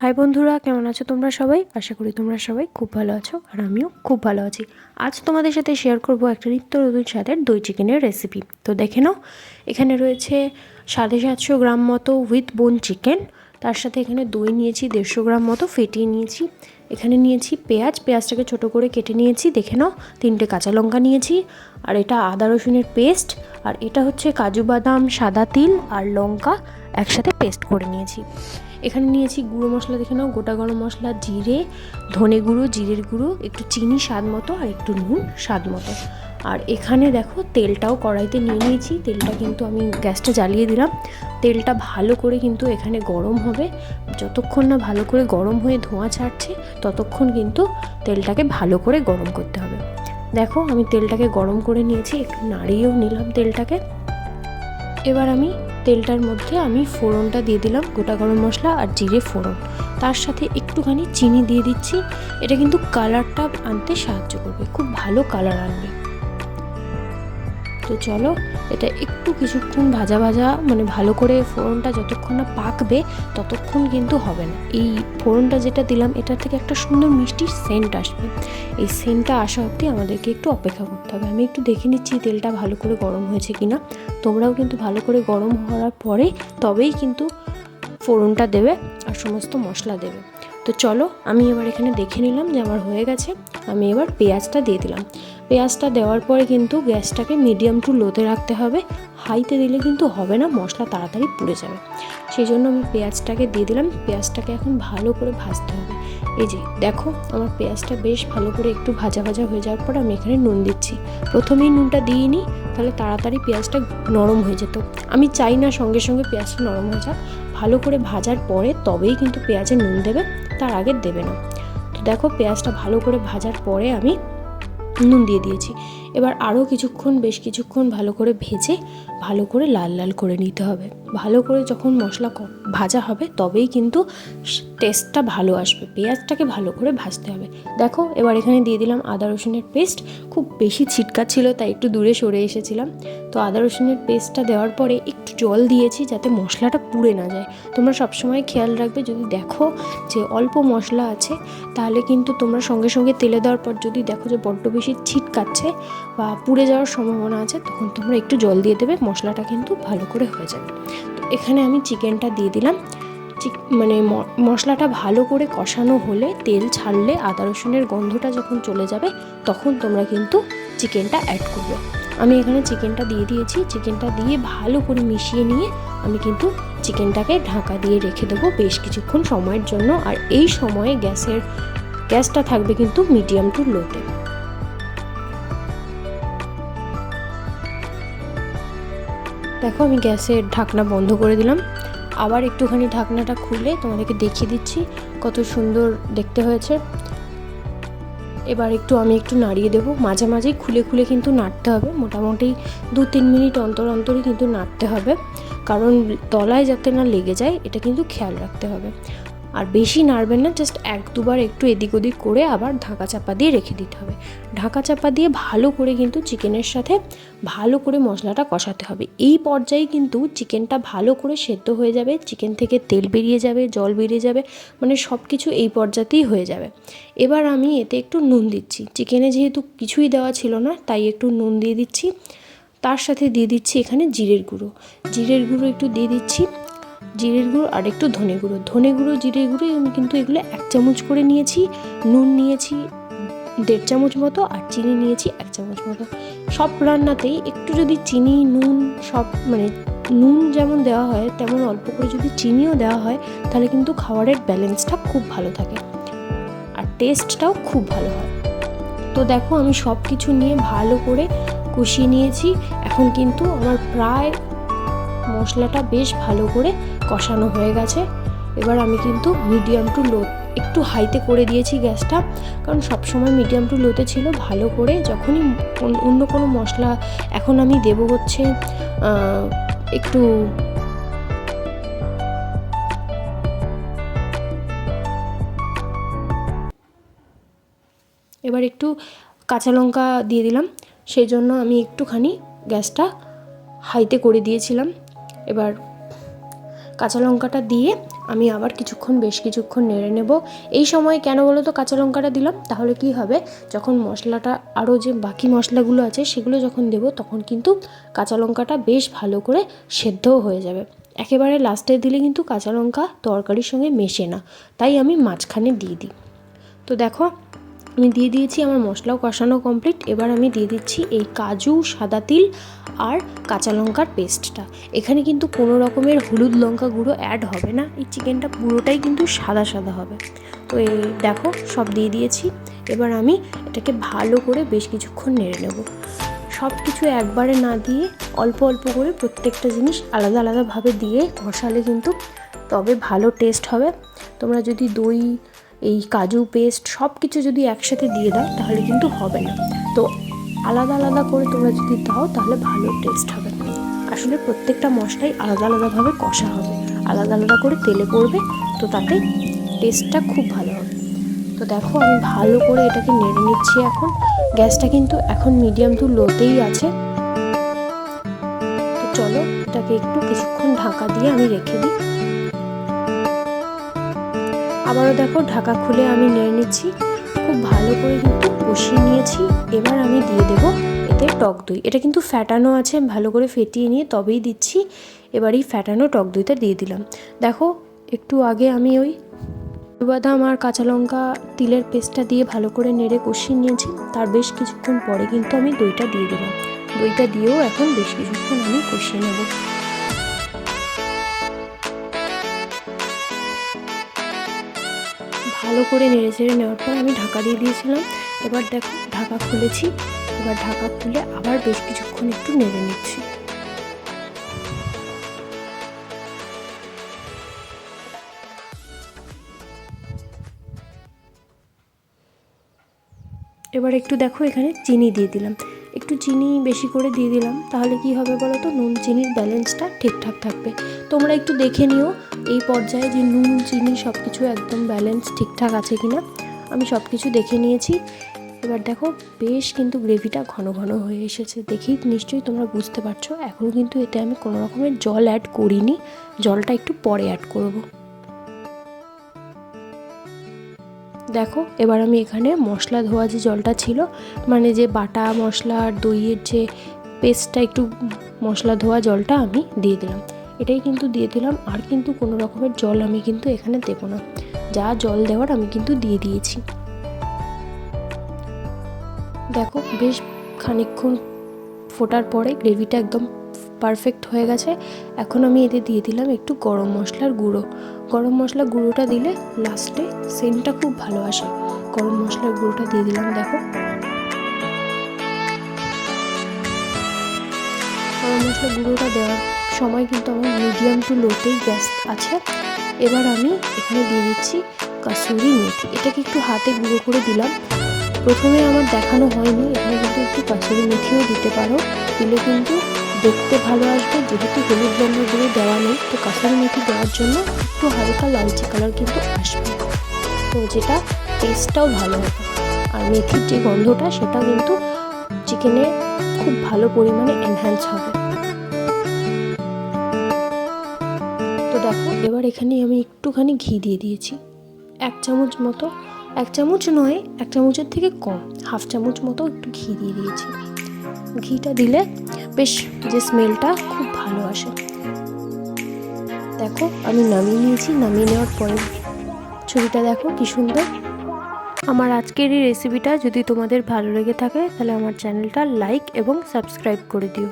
High বন্ধুরা, কেমন আছো তোমরা সবাই? আশা করি তোমরা সবাই খুব ভালো আছো আর আমিও খুব ভালো আছি। আজ তোমাদের সাথে শেয়ার করব একটা নিত্য নতুন স্বাদের দই চিকেনের রেসিপি তো দেখে নাও, এখানে রয়েছে সাড়ে সাতশো গ্রাম মতো উইথ বোন চিকেন তার সাথে এখানে দই নিয়েছি, দেড়শো গ্রাম মতো ফেটিয়ে নিয়েছি। এখানে নিয়েছি পেঁয়াজ, পেঁয়াজটাকে ছোট করে কেটে নিয়েছি, দেখে নাও, তিনটে কাঁচা লঙ্কা নিয়েছি, আর এটা আদা রসুনের পেস্ট আর এটা হচ্ছে কাজু বাদাম, সাদা তিল আর লঙ্কা একসাথে পেস্ট করে নিয়েছি। এখানে নিয়েছি গুঁড়ো মশলা, দেখে নাও, গোটা গরম মশলা, জিরে, ধনে গুঁড়ো, জিরের গুঁড়ো, একটু চিনি স্বাদ মতো আর একটু নুন স্বাদ মতো। আর এখানে দেখো, তেলটাও কড়াইতে নিয়ে নিয়েছি, তেলটা কিন্তু আমি গ্যাসটা জ্বালিয়ে দিলাম। তেলটা ভালো করে কিন্তু এখানে গরম হবে। যতক্ষণ না ভালো করে গরম হয়ে ধোঁয়া ছাড়ছে, ততক্ষণ কিন্তু তেলটাকে ভালো করে গরম করতে হবে। দেখো, আমি তেলটাকে গরম করে নিয়েছি, একটু নাড়িয়েও নিলাম তেলটাকে। এবার আমি তেলটার মধ্যে আমি ফোড়নটা দিয়ে দিলাম, গোটা গরম মশলা আর জিরে ফোড়ন। তার সাথে একটুখানি চিনি দিয়ে দিচ্ছি। এটা কিন্তু কালারটা আনতে সাহায্য করবে, খুব ভালো কালার আনবে। তো চলো, এটা একটু কিছুক্ষণ ভাজা ভাজা মানে ভালো করে ফোড়নটা যতক্ষণ না পাকবে, ততক্ষণ কিন্তু হবে না। এই ফোড়নটা যেটা দিলাম, এটা থেকে একটা সুন্দর মিষ্টি সেন্ট আসবে। এই সেন্টটা আসা অবধি আমাদেরকে একটু অপেক্ষা করতে হবে। আমি একটু দেখে নিচ্ছি তেলটা ভালো করে গরম হয়েছে কিনা। তোমরাও কিন্তু ভালো করে গরম হওয়ার পরে তবেই কিন্তু ফোড়নটা দেবে আর সমস্ত মশলা দেবে। তো চলো, আমি এবার এখানে দেখে নিলাম যে আমার হয়ে গেছে। আমি এবার পেঁয়াজটা দিয়ে দিলাম। পেঁয়াজটা দেওয়ার পরে কিন্তু গ্যাসটাকে মিডিয়াম টু লোতে রাখতে হবে। হাইতে দিলে কিন্তু হবে না, মশলা তাড়াতাড়ি পুড়ে যাবে। সেই জন্য আমি পেঁয়াজটাকে দিয়ে দিলাম। পেঁয়াজটাকে এখন ভালো করে ভাজতে হবে। এই যে, দেখো, আমার পেঁয়াজটা বেশ ভালো করে একটু ভাজা ভাজা হয়ে যাওয়ার পর আমি এখানে নুন দিচ্ছি। প্রথমেই নুনটা দিয়ে নিই তাহলে তাড়াতাড়ি পেঁয়াজটা নরম হয়ে যেত। আমি চাই না সঙ্গে সঙ্গে পেঁয়াজটা নরম হয়ে যাক। ভালো করে ভাজার পরে তবেই কিন্তু পেঁয়াজে নুন দেবে। তার আগে দেবে না। তো দেখো, পেঁয়াজটা ভালো করে ভাজার পরে আমি নুন দিয়ে দিয়েছি। এবার আরও কিছুক্ষণ, বেশ কিছুক্ষণ ভালো করে ভেজে ভালো করে লাল লাল করে নিতে হবে। ভালো করে যখন মশলা ভাজা হবে, তবেই কিন্তু টেস্টটা ভালো আসবে। পেঁয়াজটাকে ভালো করে ভাজতে হবে। দেখো, এবার এখানে দিয়ে দিলাম আদা রসুনের পেস্ট খুব বেশি ছিল তাই একটু দূরে সরে এসেছিলাম। তো আদা রসুনের পেস্টটা দেওয়ার পরে একটু জল দিয়েছি যাতে মশলাটা পুড়ে না যায়। তোমরা সবসময় খেয়াল রাখবে, যদি দেখো যে অল্প মশলা আছে, তাহলে কিন্তু তোমরা সঙ্গে সঙ্গে তেলে দেওয়ার পর যদি দেখো যে বড্ড বেশি ছিটকাচ্ছে বা পুড়ে যাওয়ার সম্ভাবনা আছে, তখন তোমরা একটু জল দিয়ে দেবে, মশলাটা কিন্তু ভালো করে হয়ে যাবে। এখানে আমি চিকেনটা দিয়ে দিলাম। মানে মশলাটা ভালো করে কষানো হলে, তেল ছাড়লে আদা রসুনের গন্ধটা যখন চলে যাবে, তখন তোমরা কিন্তু চিকেনটা অ্যাড করবে। আমি এখানে চিকেনটা দিয়ে দিয়েছি। চিকেনটা দিয়ে ভালো করে মিশিয়ে নিয়ে আমি কিন্তু চিকেনটাকে ঢাকা দিয়ে রেখে দেবো বেশ কিছুক্ষণ সময়ের জন্য। আর এই সময়ে গ্যাসের, গ্যাসটা থাকবে কিন্তু মিডিয়াম টু লোতে দেখো, আমি গ্যাসের ঢাকনা বন্ধ করে দিলাম। আবার একটুখানি ঢাকনাটা খুলে তোমাদেরকে দেখিয়ে দিচ্ছি কত সুন্দর দেখতে হয়েছে। এবার একটু আমি একটু নাড়িয়ে দেবো। মাঝে মাঝেই খুলে খুলে কিন্তু নাড়তে হবে। মোটামুটি দু তিন মিনিট অন্তর অন্তরই কিন্তু নাড়তে হবে। কারণ তলায় যাতে না লেগে যায়, এটা কিন্তু খেয়াল রাখতে হবে। আর বেশি নাড়বেন না জাস্ট এক দুবার একটু এদিক ওদিক করে আবার ঢাকা চাপা দিয়ে রেখে দিতে হবে। ঢাকা চাপা দিয়ে ভালো করে কিন্তু চিকেনের সাথে ভালো করে মশলাটা কষাতে হবে। এই পর্যায়ে কিন্তু চিকেনটা ভালো করে সেদ্ধ হয়ে যাবে, চিকেন থেকে তেল বেরিয়ে যাবে, জল বেরিয়ে যাবে মানে সব কিছু এই পর্যাতেই হয়ে যাবে। এবার আমি এতে একটু নুন দিচ্ছি। চিকেনে যেহেতু কিছুই দেওয়া ছিল না, তাই একটু নুন দিয়ে দিচ্ছি। তার সাথে দিয়ে দিচ্ছি এখানে জিরের গুঁড়ো। জিরের গুঁড়ো একটু দিয়ে দিচ্ছি। জিরের গুঁড়ো আর একটু ধনে গুঁড়ো। ধনে গুঁড়ো, জিরের গুঁড়ো আমি কিন্তু এগুলো এক চামচ করে নিয়েছি, নুন নিয়েছি, দেড় চামচ মতো আর চিনি নিয়েছি এক চামচ মতো। সব রান্নাতেই একটু যদি চিনি, নুন সব মানে নুন যেমন দেওয়া হয়, তেমন অল্প করে যদি চিনিও দেওয়া হয়, তাহলে কিন্তু খাবারের ব্যালেন্সটা খুব ভালো থাকে আর টেস্টটাও খুব ভালো হয়। তো দেখো আমি সব কিছু নিয়ে ভালো করে কষিয়ে নিয়েছি। এখন কিন্তু আমার প্রায় মশলাটা বেশ ভালো করে কষানো হয়ে গেছে। এবার আমি কিন্তু মিডিয়াম টু লো একটু হাইতে করে দিয়েছি গ্যাসটা, কারণ সবসময় মিডিয়াম টু লোতে ছিল, ভালো করে যখনই অন্য কোনো মশলা, এখন আমি দেব হচ্ছে একটু এবার একটু কাঁচা লঙ্কা দিয়ে দিলাম সেই জন্য আমি একটুখানি গ্যাসটা হাইতে করে দিয়েছিলাম। এবার কাঁচা লঙ্কাটা দিয়ে আমি আবার কিছুক্ষণ বেশ কিছুক্ষণ নেড়ে নেব। এই সময় কেন বলো তো কাঁচা লঙ্কাটা দিলাম? তাহলে কি হবে? যখন মশলাটা আরও যে বাকি মশলাগুলো আছে সেগুলো যখন দেব, তখন কিন্তু কাঁচা লঙ্কাটা বেশ ভালো করে সেদ্ধও হয়ে যাবে। একেবারে লাস্টে দিলে কিন্তু কাঁচা লঙ্কা তরকারির সঙ্গে মেশে না। তাই আমি মাঝখানে দিয়ে দিই। তো দেখো দিয়ে দিয়েছি আমার মশলাও কষানো কমপ্লিট এবার আমি দিয়ে দিচ্ছি এই কাজু, সাদা তিল আর কাঁচা লঙ্কার পেস্টটা এখানে কিন্তু কোনো রকমের হলুদ লঙ্কা গুঁড়ো অ্যাড হবে না। এই চিকেনটা পুরোটাই কিন্তু সাদা সাদা হবে। তো এই দেখো, সব দিয়ে দিয়েছি। এবার আমি এটাকে ভালো করে বেশ কিছুক্ষণ নেড়ে নেব। সব কিছু একবারে না দিয়ে অল্প অল্প করে প্রত্যেকটা জিনিস আলাদা আলাদাভাবে দিয়ে কষালে কিন্তু তবে ভালো টেস্ট হবে। তোমরা যদি দই এই কাজু পেস্ট সব কিছু যদি একসাথে দিয়ে দাও, তাহলে কিন্তু হবে না। তো আলাদা আলাদা করে তোমরা যদি দাও, তাহলে ভালো টেস্ট হবে। আসলে প্রত্যেকটা মশলাই আলাদা আলাদাভাবে কষা হবে। আলাদা আলাদা করে তেলে পড়বে, তো তাতে টেস্টটা খুব ভালো হবে। তো দেখো, আমি ভালো করে এটাকে নেড়ে নিচ্ছি এখন। গ্যাসটা কিন্তু এখন মিডিয়াম টু লোতেই আছে। তো চলো, এটাকে একটু কিছুক্ষণ ঢাকা দিয়ে আমি রেখে দিই। আবারও দেখো, ঢাকা খুলে আমি নেড়ে নিচ্ছি। খুব ভালো করে কিন্তু কষিয়ে নিয়েছি। এবার আমি দিয়ে দেব এতে টক দই। এটা কিন্তু ফ্যাটানো আছে ভালো করে ফেটিয়ে নিয়ে তবেই দিচ্ছি। এবার এই ফ্যাটানো টক দইটা দিয়ে দিলাম। দেখো, একটু আগে আমি ওই বাদাম আর কাঁচা লঙ্কা তিলের পেস্টটা দিয়ে ভালো করে নেড়ে কষিয়ে নিয়েছি। তার বেশ কিছুক্ষণ পরে কিন্তু আমি দইটা দিয়ে দিলাম। দইটা দিয়েও এখন বেশ কিছুক্ষণ আমি কষিয়ে নেব। ভালো করে নেড়ে চেড়ে নেওয়ার পর আমি ঢাকা দিয়ে দিয়েছিলাম। এবার দেখো, ঢাকা খুলেছি। এবার ঢাকা খুলে আবার বেশ কিছুক্ষণ একটু নেড়ে নিচ্ছি। এবার একটু দেখো এখানে চিনি দিয়ে দিলাম। একটু চিনি বেশি করে দিয়ে দিলাম, তাহলে কি হবে বলো তো? নুন চিনির ব্যালেন্সটা ঠিকঠাক থাকবে। তোমরা একটু দেখে নিও এই পর্যায়ে যে নুন, চিনি সব কিছু একদম ব্যালেন্স ঠিকঠাক আছে কি না আমি সব কিছু দেখে নিয়েছি। এবার দেখো, বেশ কিন্তু গ্রেভিটা ঘন ঘন হয়ে এসেছে। দেখি, নিশ্চয়ই তোমরা বুঝতে পারছ। এখন কিন্তু এতে আমি কোনো রকমের জল অ্যাড করিনি। জলটা একটু পরে অ্যাড করব। দেখো, এবার আমি এখানে মশলা ধোয়া যে জলটা ছিল মানে যে বাটা মশলা আর দইয়ের যে পেস্টটা একটু মশলা ধোয়া জলটা আমি দিয়ে দিলাম। এটাই কিন্তু দিয়ে দিলাম, আর কিন্তু কোনো রকমের জল আমি কিন্তু এখানে দেবো না। যা জল দেওয়ার আমি কিন্তু দিয়ে দিয়েছি। দেখো, বেশ খানিক্ষণ ফোটার পরে গ্রেভিটা একদম পারফেক্ট হয়ে গেছে। এখন আমি এতে দিয়ে দিলাম একটু গরম মশলার গুঁড়ো। গরম মশলা গুঁড়োটা দিলে লাস্টে সেন্টটা খুব ভালো আসে। গরম মশলার গুঁড়োটা দিয়ে দিলাম, দেখো। গরম মশলা গুঁড়োটা দেওয়ার সময় কিন্তু আমার মিডিয়াম টু লোতেই গ্যাস আছে। এবার আমি এখানে দিয়ে দিচ্ছি কাসুরি মেথি। এটাকে একটু হাতে গুঁড়ো করে দিলাম। প্রথমে আমার দেখানো হয়নি। এখানে কিন্তু একটু কাসুরি মেথিও দিতে পারো। দিলে কিন্তু দেখতে ভালো আসবে যেহেতু হলুদ রঙের গুঁড়ো দেওয়া নেই, তো কাসুরি মেথি দেওয়ার জন্য একটু হালকা লালচে কালার কিন্তু আসবে। তো যেটা টেস্টটাও ভালো হবে। আর মেথির যে গন্ধটা, সেটা কিন্তু চিকেনে খুব ভালো পরিমাণে এনহ্যান্স হবে। তো দেখো, এবার এখানে আমি একটুখানি ঘি দিয়ে দিয়েছি। এক চামচ মতো, এক চামচ নয়, এক চামচের থেকে কম, হাফ চামচ মতো একটু ঘি দিয়ে দিয়েছি। ঘিটা দিলে বেশ, যে স্মেলটা খুব ভালো আসে। দেখো, আমি নামিয়ে নিয়েছি, নামিয়ে নেওয়ার পরে ছবিটা দেখো, কি সুন্দর। আমার আজকের এই রেসিপিটা যদি তোমাদের ভালো লেগে থাকে, তাহলে আমার চ্যানেলটা লাইক এবং সাবস্ক্রাইব করে দিও।